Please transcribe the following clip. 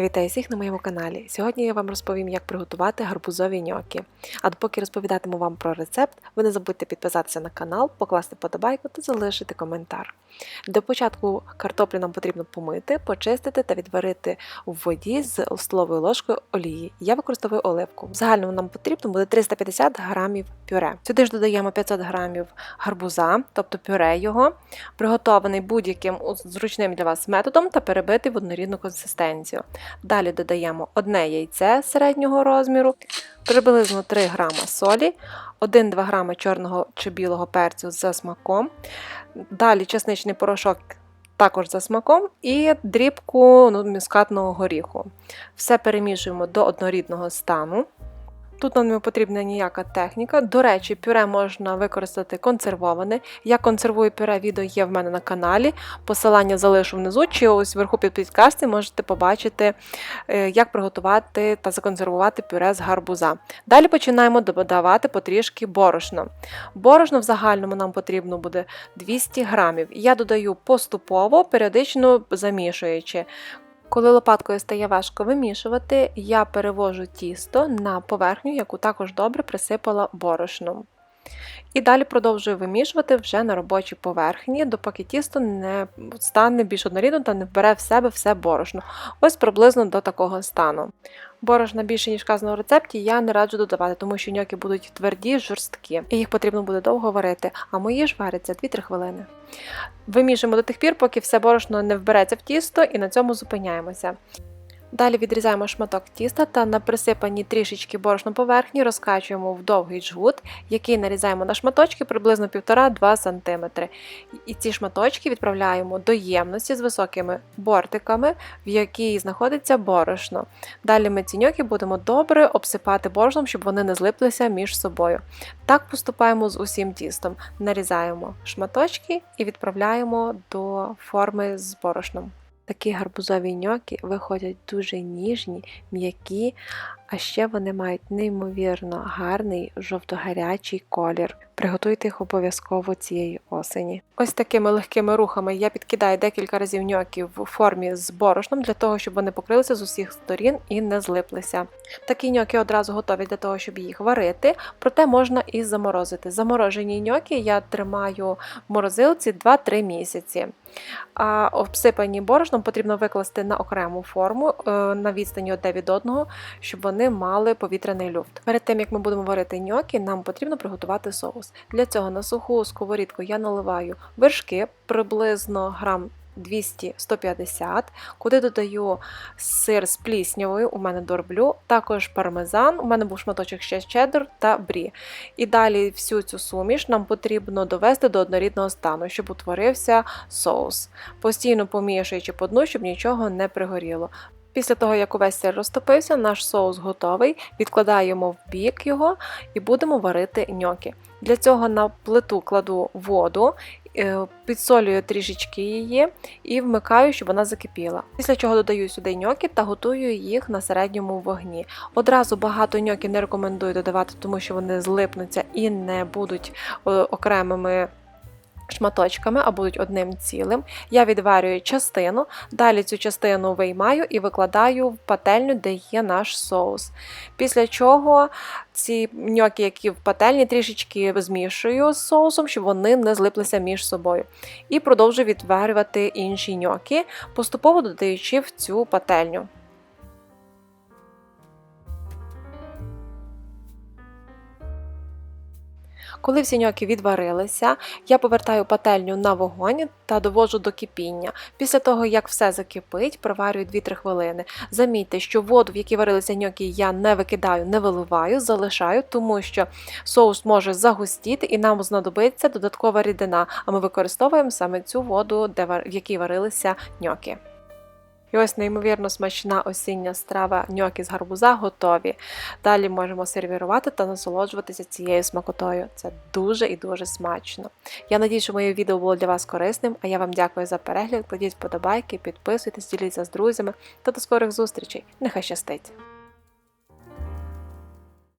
Вітаю всіх на моєму каналі. Сьогодні я вам розповім, як приготувати гарбузові ньокі. А допоки розповідатиму вам про рецепт, ви не забудьте підписатися на канал, покласти подобайку та залишити коментар. Для початку картоплю нам потрібно помити, почистити та відварити в воді з столовою ложкою олії. Я використовую оливку. В загальному нам потрібно буде 350 грамів пюре. Сюди ж додаємо 500 грамів гарбуза, тобто пюре його, приготований будь-яким зручним для вас методом та перебитий в однорідну консистенцію. Далі додаємо одне яйце середнього розміру, приблизно 3 грама солі, 1-2 грама чорного чи білого перцю за смаком. Далі чесничний порошок також за смаком, і дрібку ну, мускатного горіху. Все перемішуємо до однорідного стану. Тут нам не потрібна ніяка техніка. До речі, пюре можна використати консервоване. Я консервую пюре, відео є в мене на каналі. Посилання залишу внизу, чи ось вверху під підкасти можете побачити, е, як приготувати та законсервувати пюре з гарбуза. Далі починаємо додавати потрішки борошна. Борошно в загальному нам потрібно буде 200 грамів. Я додаю поступово, періодично замішуючи. Коли лопаткою стає важко вимішувати, я перевожу тісто на поверхню, яку також добре присипала борошном. І далі продовжую вимішувати вже на робочій поверхні, допоки тісто не стане більш однорідно та не вбере в себе все борошно. Ось приблизно до такого стану. Борошна більше, ніж вказано в рецепті, я не раджу додавати, тому що ньоки будуть тверді, жорсткі, і їх потрібно буде довго варити, а мої ж варяться 2-3 хвилини. Вимішуємо до тих пір, поки все борошно не вбереться в тісто, і на цьому зупиняємося. Далі відрізаємо шматок тіста та на присипанні трішечки борошно поверхні розкачуємо в довгий жгут, який нарізаємо на шматочки приблизно 1,5-2 см. І ці шматочки відправляємо до ємності з високими бортиками, в якій знаходиться борошно. Далі ми ці ньоки будемо добре обсипати борошном, щоб вони не злиплися між собою. Так поступаємо з усім тістом. Нарізаємо шматочки і відправляємо до форми з борошном. Такі гарбузові ньоки виходять дуже ніжні, м'які, а ще вони мають неймовірно гарний жовто-гарячий колір. Приготуйте їх обов'язково цієї осені. Ось такими легкими рухами я підкидаю декілька разів ньоків в формі з борошном для того, щоб вони покрилися з усіх сторін і не злиплися. Такі ньоки одразу готові для того, щоб їх варити, проте можна і заморозити. Заморожені ньоки я тримаю в морозилці 2-3 місяці. А обсипані борошном потрібно викласти на окрему форму е, на відстані одне від одного, щоб вони мали повітряний люфт. Перед тим як ми будемо варити ньоки, нам потрібно приготувати соус. Для цього на суху сковорідку я наливаю вершки приблизно грам 200-150, куди додаю сир з пліснявою, у мене дорблю, також пармезан, у мене був шматочок ще чеддер та брі. І далі всю цю суміш нам потрібно довести до однорідного стану, щоб утворився соус, постійно помішуючи по дну, щоб нічого не пригоріло. Після того, як увесь сир розтопився, наш соус готовий, відкладаємо в бік його і будемо варити ньоки. Для цього на плиту кладу воду, е, підсолюю трішечки її і вмикаю, щоб вона закипіла. Після чого додаю сюди ньоки та готую їх на середньому вогні. Одразу багато ньоки не рекомендую додавати, тому що вони злипнуться і не будуть е, окремими шматочками, а будуть одним цілим. Я відварюю частину, далі цю частину виймаю і викладаю в пательню, де є наш соус. Після чого ці ньоки, які в пательні, трішечки змішую з соусом, щоб вони не злиплися між собою. І продовжую відварювати інші ньоки, поступово додаючи в цю пательню. Коли всі відварилися, я повертаю пательню на вогонь та довожу до кипіння. Після того, як все закипить, проварюю 2-3 хвилини. Замітьте, що воду, в якій варилися ньоки, я не викидаю, не виливаю, залишаю, тому що соус може загустіти і нам знадобиться додаткова рідина, а ми використовуємо саме цю воду, в якій варилися ньоки. І ось неймовірно смачна осіння страва ньокі з гарбуза готові. Далі можемо сервірувати та насолоджуватися цією смакотою. Це дуже і дуже смачно. Я надію, що моє відео було для вас корисним, а я вам дякую за перегляд. Кладіть вподобайки, підписуйтесь, діліться з друзями та до скорих зустрічей. Нехай щастить!